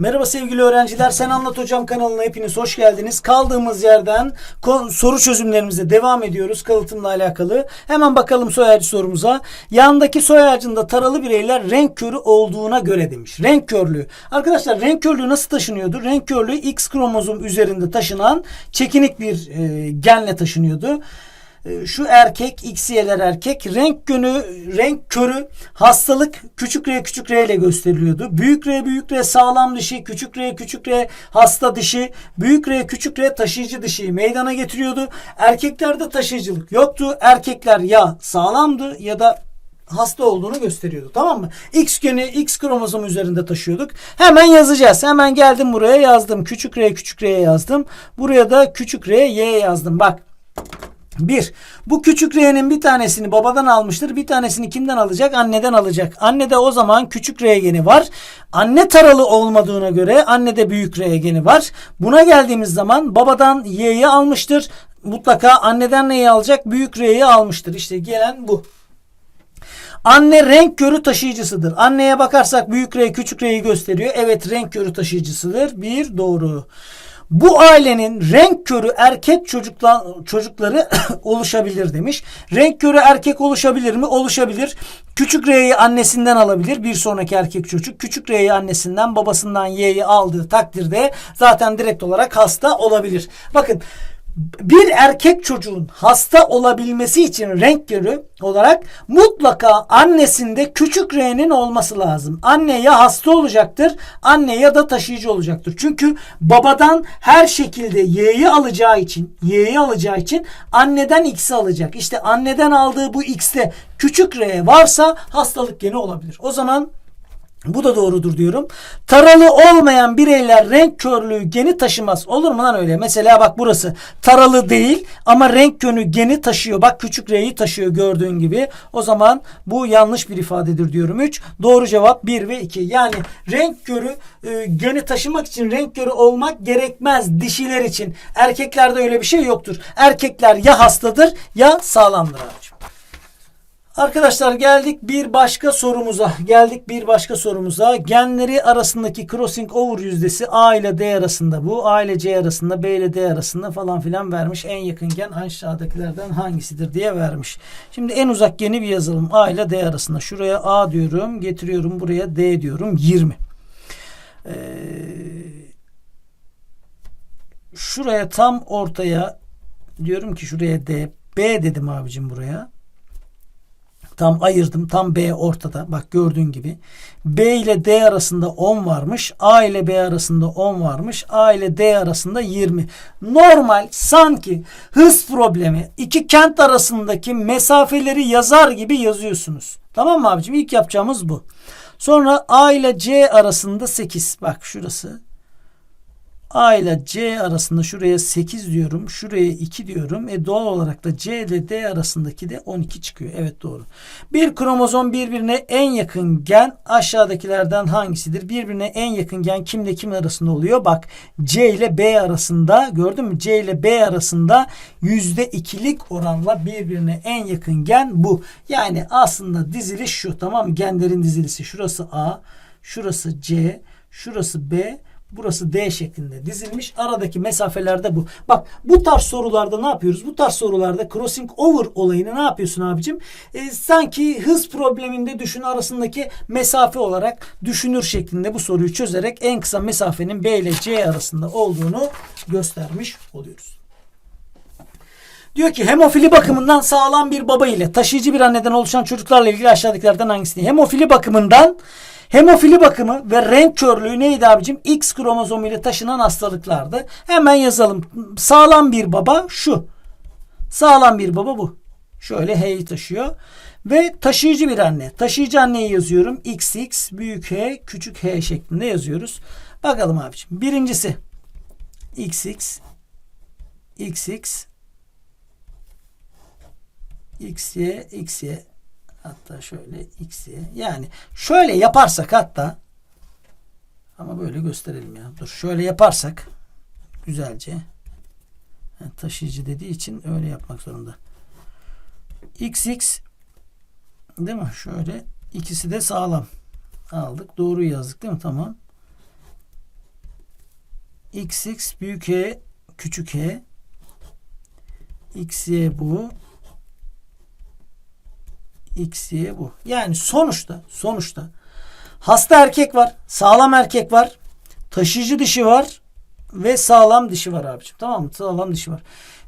Merhaba sevgili öğrenciler. Sen Anlat Hocam kanalına hepiniz hoş geldiniz. Kaldığımız yerden soru çözümlerimize devam ediyoruz kalıtımla alakalı. Hemen bakalım soy ağacı sorumuza. Yandaki soy ağacında taralı bireyler renk körü olduğuna göre demiş. Renk körlüğü. Arkadaşlar renk körlüğü nasıl taşınıyordu? Renk körlüğü X kromozom üzerinde taşınan çekinik bir e, genle taşınıyordu. E, şu erkek XY'ler erkek renk gönü renk körü hastalık küçük R küçük R ile gösteriliyordu. Büyük R büyük R sağlam dişi küçük R küçük R hasta dişi büyük R küçük R taşıyıcı dişi meydana getiriyordu. Erkeklerde taşıyıcılık yoktu. Erkekler ya sağlamdı ya da hasta olduğunu gösteriyordu. Tamam mı? X geni X kromozom üzerinde taşıyorduk. Hemen yazacağız. Hemen geldim buraya yazdım. Küçük R küçük R'ye yazdım. Buraya da küçük R Y yazdım. Bak. Bir, bu küçük R'nin bir tanesini babadan almıştır. Bir tanesini kimden alacak? Anneden alacak. Annede o zaman küçük R geni var. Anne taralı olmadığına göre annede büyük R geni var. Buna geldiğimiz zaman babadan Y'yi almıştır. Mutlaka anneden neyi alacak? Büyük R'yi almıştır. İşte gelen bu. Anne renk körü taşıyıcısıdır. Anneye bakarsak büyük R küçük R'yi gösteriyor. Evet renk körü taşıyıcısıdır. Bir doğru. Bu ailenin renk körü erkek çocukla, çocukları oluşabilir demiş. Renk körü erkek oluşabilir mi? Oluşabilir. Küçük R'yi annesinden alabilir. Bir sonraki erkek çocuk. Küçük R'yi annesinden babasından Y'yi aldığı takdirde zaten direkt olarak hasta olabilir. Bakın bir erkek çocuğun hasta olabilmesi için renk körü olarak mutlaka annesinde küçük R'nin olması lazım. Anne ya hasta olacaktır, anne ya da taşıyıcı olacaktır. Çünkü babadan her şekilde Y'yi alacağı için, Y'yi alacağı için anneden X'i alacak. İşte anneden aldığı bu X'te küçük R varsa hastalık geni olabilir. O zaman bu da doğrudur diyorum. Taralı olmayan bireyler renk körlüğü geni taşımaz. Olur mu lan öyle? Mesela bak burası taralı değil ama renk körlüğü geni taşıyor. Bak küçük R'yi taşıyor gördüğün gibi. O zaman bu yanlış bir ifadedir diyorum. 3. Doğru cevap 1 ve 2. Yani renk körü e, geni taşımak için renk körü olmak gerekmez dişiler için. Erkeklerde öyle bir şey yoktur. Erkekler ya hastadır ya sağlamdır abicim. Arkadaşlar geldik bir başka sorumuza. Geldik bir başka sorumuza. Genleri arasındaki crossing over yüzdesi A ile D arasında bu. A ile C arasında, B ile D arasında falan filan vermiş. En yakın gen aşağıdakilerden hangisidir diye vermiş. Şimdi en uzak geni bir yazalım. A ile D arasında. Şuraya A diyorum. Getiriyorum buraya D diyorum. 20. Ee, şuraya tam ortaya diyorum ki şuraya D. B dedim abicim buraya. Tam ayırdım. Tam B ortada. Bak gördüğün gibi. B ile D arasında 10 varmış. A ile B arasında 10 varmış. A ile D arasında 20. Normal sanki hız problemi iki kent arasındaki mesafeleri yazar gibi yazıyorsunuz. Tamam mı abicim? İlk yapacağımız bu. Sonra A ile C arasında 8. Bak şurası. A ile C arasında şuraya 8 diyorum. Şuraya 2 diyorum. E doğal olarak da C ile D arasındaki de 12 çıkıyor. Evet doğru. Bir kromozom birbirine en yakın gen aşağıdakilerden hangisidir? Birbirine en yakın gen kimle kim arasında oluyor? Bak C ile B arasında gördün mü? C ile B arasında %2'lik oranla birbirine en yakın gen bu. Yani aslında diziliş şu tamam? Genlerin dizilisi. Şurası A, şurası C, şurası B, Burası D şeklinde dizilmiş. Aradaki mesafelerde bu. Bak bu tarz sorularda ne yapıyoruz? Bu tarz sorularda crossing over olayını ne yapıyorsun abicim? E, sanki hız probleminde düşün arasındaki mesafe olarak düşünür şeklinde bu soruyu çözerek en kısa mesafenin B ile C arasında olduğunu göstermiş oluyoruz. Diyor ki hemofili bakımından sağlam bir baba ile taşıyıcı bir anneden oluşan çocuklarla ilgili aşağıdakilerden hangisi? Hemofili bakımından Hemofili bakımı ve renk körlüğü neydi abicim? X kromozomu ile taşınan hastalıklardı. Hemen yazalım. Sağlam bir baba şu. Sağlam bir baba bu. Şöyle H'yi taşıyor. Ve taşıyıcı bir anne. Taşıyıcı anneyi yazıyorum. XX büyük H küçük H şeklinde yazıyoruz. Bakalım abicim. Birincisi XX XX XY XY Hatta şöyle x'ye yani şöyle yaparsak hatta ama böyle gösterelim ya. Dur şöyle yaparsak güzelce yani taşıyıcı dediği için öyle yapmak zorunda. XX değil mi? Şöyle ikisi de sağlam. Aldık. Doğru yazdık değil mi? Tamam. XX büyük E küçük E XY bu XY bu. Yani sonuçta sonuçta hasta erkek var, sağlam erkek var, taşıyıcı dişi var ve sağlam dişi var abiciğim. Tamam mı? Sağlam dişi var.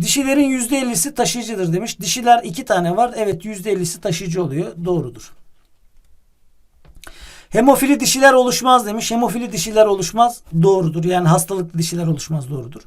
Dişilerin %50'si taşıyıcıdır demiş. Dişiler iki tane var. Evet %50'si taşıyıcı oluyor. Doğrudur. Hemofili dişiler oluşmaz demiş. Hemofili dişiler oluşmaz. Doğrudur. Yani hastalıklı dişiler oluşmaz. Doğrudur.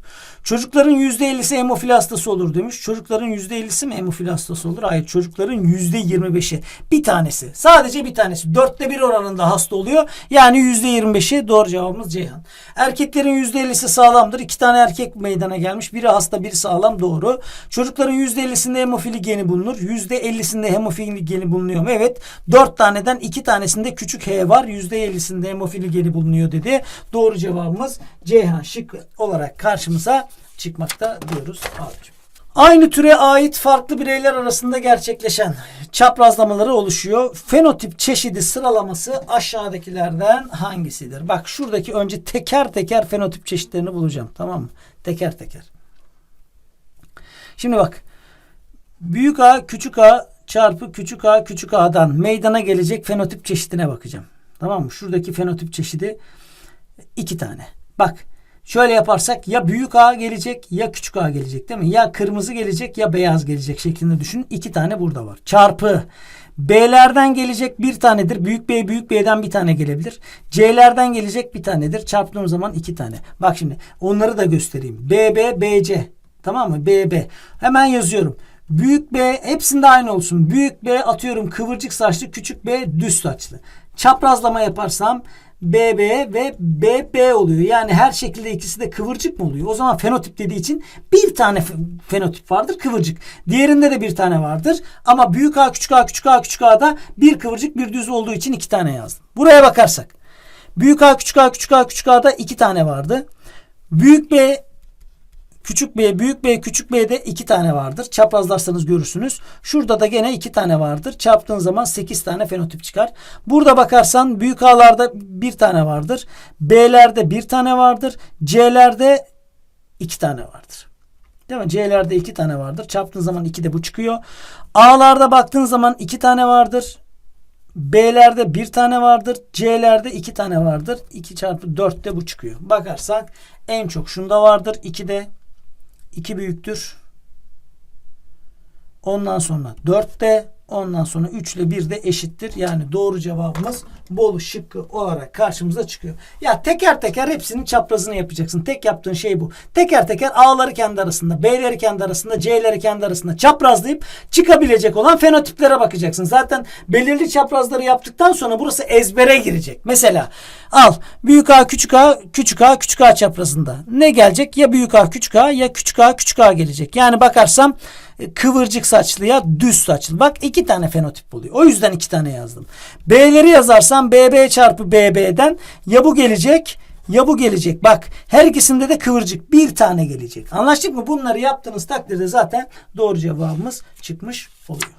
Çocukların %50'si hemofili hastası olur demiş. Çocukların %50'si mi hemofili hastası olur? Hayır. Çocukların %25'i. Bir tanesi. Sadece bir tanesi. Dörtte bir oranında hasta oluyor. Yani %25'i doğru cevabımız Ceyhan. Erkeklerin %50'si sağlamdır. İki tane erkek meydana gelmiş. Biri hasta biri sağlam. Doğru. Çocukların %50'sinde hemofili geni bulunur. %50'sinde hemofili geni bulunuyor mu? Evet. Dört taneden iki tanesinde küçük H var. %50'sinde hemofili geni bulunuyor dedi. Doğru cevabımız Ceyhan şık olarak karşımıza çıkmakta diyoruz abicim. Aynı türe ait farklı bireyler arasında gerçekleşen çaprazlamaları oluşuyor. Fenotip çeşidi sıralaması aşağıdakilerden hangisidir? Bak şuradaki önce teker teker fenotip çeşitlerini bulacağım. Tamam mı? Teker teker. Şimdi bak. Büyük A küçük A çarpı küçük A küçük A'dan meydana gelecek fenotip çeşidine bakacağım. Tamam mı? Şuradaki fenotip çeşidi iki tane. Bak şöyle yaparsak ya büyük A gelecek ya küçük A gelecek değil mi? Ya kırmızı gelecek ya beyaz gelecek şeklinde düşün. İki tane burada var. Çarpı B'lerden gelecek bir tanedir. Büyük B büyük B'den bir tane gelebilir. C'lerden gelecek bir tanedir. Çarptığım zaman iki tane. Bak şimdi onları da göstereyim. BB, BC. Tamam mı? BB. Hemen yazıyorum. Büyük B hepsinde aynı olsun. Büyük B atıyorum kıvırcık saçlı, küçük B düz saçlı. Çaprazlama yaparsam BB ve BB oluyor. Yani her şekilde ikisi de kıvırcık mı oluyor? O zaman fenotip dediği için bir tane fenotip vardır kıvırcık. Diğerinde de bir tane vardır. Ama büyük A küçük A küçük A küçük A'da bir kıvırcık bir düz olduğu için iki tane yazdım. Buraya bakarsak. Büyük A küçük A küçük A küçük A'da iki tane vardı. Büyük B Küçük B, büyük B, küçük B'de iki tane vardır. Çaprazlarsanız görürsünüz. Şurada da gene iki tane vardır. Çarptığın zaman sekiz tane fenotip çıkar. Burada bakarsan büyük A'larda bir tane vardır. B'lerde bir tane vardır. C'lerde iki tane vardır. Değil mi? C'lerde iki tane vardır. Çarptığın zaman iki de bu çıkıyor. A'larda baktığın zaman iki tane vardır. B'lerde bir tane vardır. C'lerde iki tane vardır. 2 çarpı 4 de bu çıkıyor. Bakarsak en çok şunda vardır. 2'de 2 büyüktür. Ondan sonra 4 de ondan sonra 3 ile 1 de eşittir. Yani doğru cevabımız Bolu şıkkı olarak karşımıza çıkıyor. Ya teker teker hepsinin çaprazını yapacaksın. Tek yaptığın şey bu. Teker teker A'ları kendi arasında, B'leri kendi arasında, C'leri kendi arasında çaprazlayıp çıkabilecek olan fenotiplere bakacaksın. Zaten belirli çaprazları yaptıktan sonra burası ezbere girecek. Mesela al büyük A küçük A küçük A küçük A çaprazında. Ne gelecek? Ya büyük A küçük A ya küçük A küçük A gelecek. Yani bakarsam kıvırcık saçlıya düz saçlı. Bak iki tane fenotip oluyor. O yüzden iki tane yazdım. B'leri yazarsam BB çarpı BB'den ya bu gelecek ya bu gelecek. Bak her ikisinde de kıvırcık bir tane gelecek. Anlaştık mı? Bunları yaptığınız takdirde zaten doğru cevabımız çıkmış oluyor.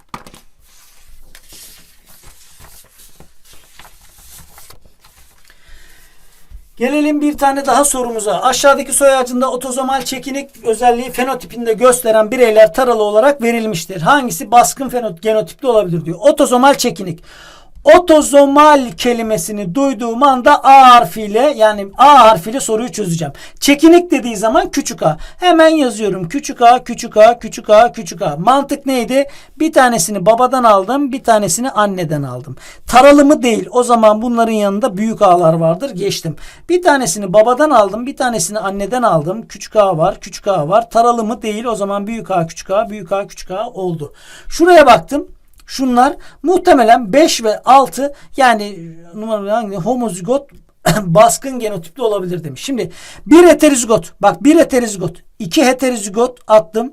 Gelelim bir tane daha sorumuza. Aşağıdaki soy ağacında otozomal çekinik özelliği fenotipinde gösteren bireyler taralı olarak verilmiştir. Hangisi baskın fenot genotipli olabilir diyor. Otozomal çekinik. Otozomal kelimesini duyduğum anda A harfiyle yani A harfiyle soruyu çözeceğim. Çekinik dediği zaman küçük A. Hemen yazıyorum. Küçük A, küçük A, küçük A, küçük A. Mantık neydi? Bir tanesini babadan aldım, bir tanesini anneden aldım. Taralı mı değil. O zaman bunların yanında büyük A'lar vardır. Geçtim. Bir tanesini babadan aldım, bir tanesini anneden aldım. Küçük A var, küçük A var. Taralı mı değil. O zaman büyük A, küçük A, büyük A, küçük A oldu. Şuraya baktım. Şunlar muhtemelen 5 ve 6 yani numaralı homozigot baskın genotipli olabilir demiş. Şimdi bir heterozigot bak bir heterozigot iki heterozigot attım.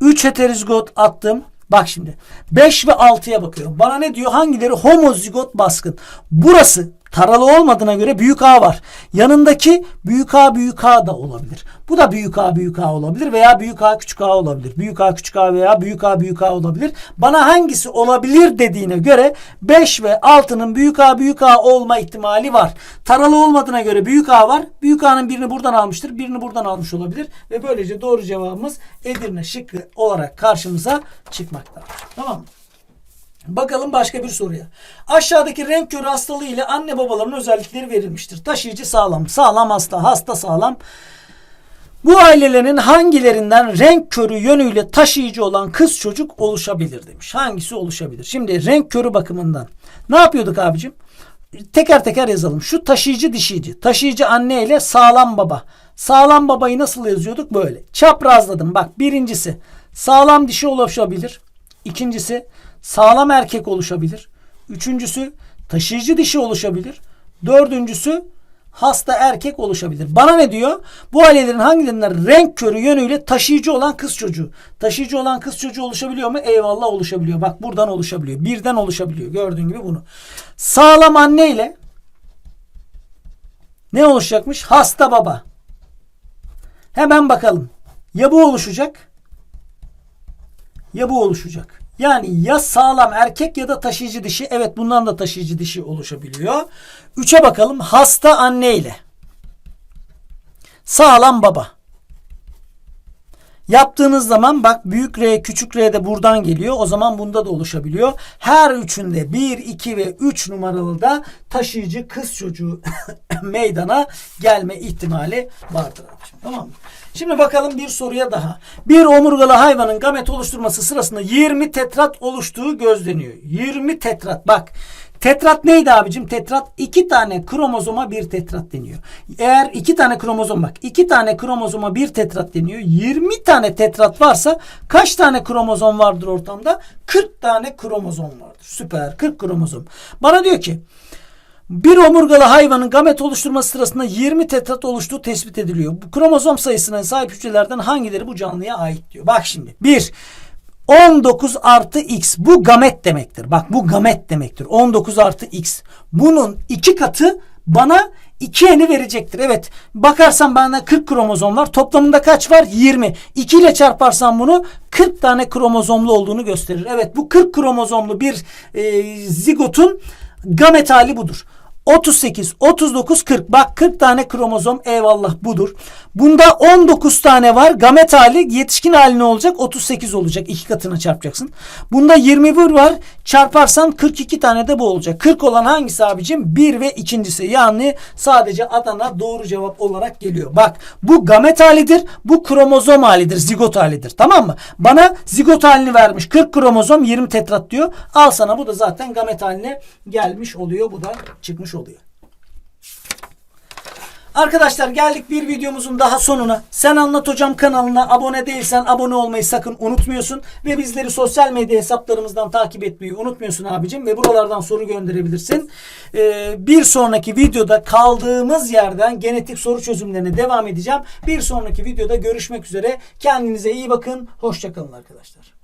3 heterozigot attım. Bak şimdi 5 ve 6'ya bakıyorum. Bana ne diyor? Hangileri homozigot baskın? Burası Taralı olmadığına göre büyük A var. Yanındaki büyük A büyük A da olabilir. Bu da büyük A büyük A olabilir veya büyük A küçük A olabilir. Büyük A küçük A veya büyük A büyük A olabilir. Bana hangisi olabilir dediğine göre 5 ve 6'nın büyük A büyük A olma ihtimali var. Taralı olmadığına göre büyük A var. Büyük A'nın birini buradan almıştır. Birini buradan almış olabilir. Ve böylece doğru cevabımız Edirne şıkkı olarak karşımıza çıkmaktadır. Tamam mı? Bakalım başka bir soruya. Aşağıdaki renk körü hastalığı ile anne babaların özellikleri verilmiştir. Taşıyıcı sağlam, sağlam hasta, hasta sağlam. Bu ailelerin hangilerinden renk körü yönüyle taşıyıcı olan kız çocuk oluşabilir demiş. Hangisi oluşabilir? Şimdi renk körü bakımından ne yapıyorduk abicim? Teker teker yazalım. Şu taşıyıcı dişiydi. Taşıyıcı anne ile sağlam baba. Sağlam babayı nasıl yazıyorduk? Böyle. Çaprazladım. Bak birincisi sağlam dişi oluşabilir. İkincisi sağlam erkek oluşabilir. Üçüncüsü taşıyıcı dişi oluşabilir. Dördüncüsü hasta erkek oluşabilir. Bana ne diyor? Bu ailelerin hangilerinden renk körü yönüyle taşıyıcı olan kız çocuğu. Taşıyıcı olan kız çocuğu oluşabiliyor mu? Eyvallah oluşabiliyor. Bak buradan oluşabiliyor. Birden oluşabiliyor. Gördüğün gibi bunu. Sağlam anne ile ne oluşacakmış? Hasta baba. Hemen bakalım. Ya bu oluşacak ya bu oluşacak. Yani ya sağlam erkek ya da taşıyıcı dişi. Evet bundan da taşıyıcı dişi oluşabiliyor. Üçe bakalım. Hasta anne ile. Sağlam baba. Yaptığınız zaman bak büyük R küçük R de buradan geliyor. O zaman bunda da oluşabiliyor. Her üçünde 1, 2 ve 3 numaralı da taşıyıcı kız çocuğu meydana gelme ihtimali vardır. Tamam mı? Şimdi bakalım bir soruya daha. Bir omurgalı hayvanın gamet oluşturması sırasında 20 tetrat oluştuğu gözleniyor. 20 tetrat bak. Tetrat neydi abicim? Tetrat iki tane kromozoma bir tetrat deniyor. Eğer iki tane kromozom bak iki tane kromozoma bir tetrat deniyor. 20 tane tetrat varsa kaç tane kromozom vardır ortamda? 40 tane kromozom vardır. Süper 40 kromozom. Bana diyor ki bir omurgalı hayvanın gamet oluşturması sırasında 20 tetrat oluştuğu tespit ediliyor. Bu kromozom sayısına sahip hücrelerden hangileri bu canlıya ait diyor. Bak şimdi 1 19 artı x bu gamet demektir. Bak bu gamet demektir. 19 artı x. Bunun iki katı bana 2n'i verecektir. Evet bakarsan bana 40 kromozom var. Toplamında kaç var? 20. 2 ile çarparsam bunu 40 tane kromozomlu olduğunu gösterir. Evet bu 40 kromozomlu bir e, zigotun gamet hali budur. 38, 39, 40. Bak 40 tane kromozom eyvallah budur. Bunda 19 tane var. Gamet hali yetişkin hali ne olacak? 38 olacak. İki katına çarpacaksın. Bunda 21 var. Çarparsan 42 tane de bu olacak. 40 olan hangisi abicim? 1 ve ikincisi. Yani sadece Adana doğru cevap olarak geliyor. Bak bu gamet halidir. Bu kromozom halidir. Zigot halidir. Tamam mı? Bana zigot halini vermiş. 40 kromozom 20 tetrat diyor. Al sana bu da zaten gamet haline gelmiş oluyor. Bu da çıkmış oluyor. Arkadaşlar geldik bir videomuzun daha sonuna. Sen Anlat Hocam kanalına abone değilsen abone olmayı sakın unutmuyorsun. Ve bizleri sosyal medya hesaplarımızdan takip etmeyi unutmuyorsun abicim. Ve buralardan soru gönderebilirsin. Ee, bir sonraki videoda kaldığımız yerden genetik soru çözümlerine devam edeceğim. Bir sonraki videoda görüşmek üzere. Kendinize iyi bakın. Hoşçakalın arkadaşlar.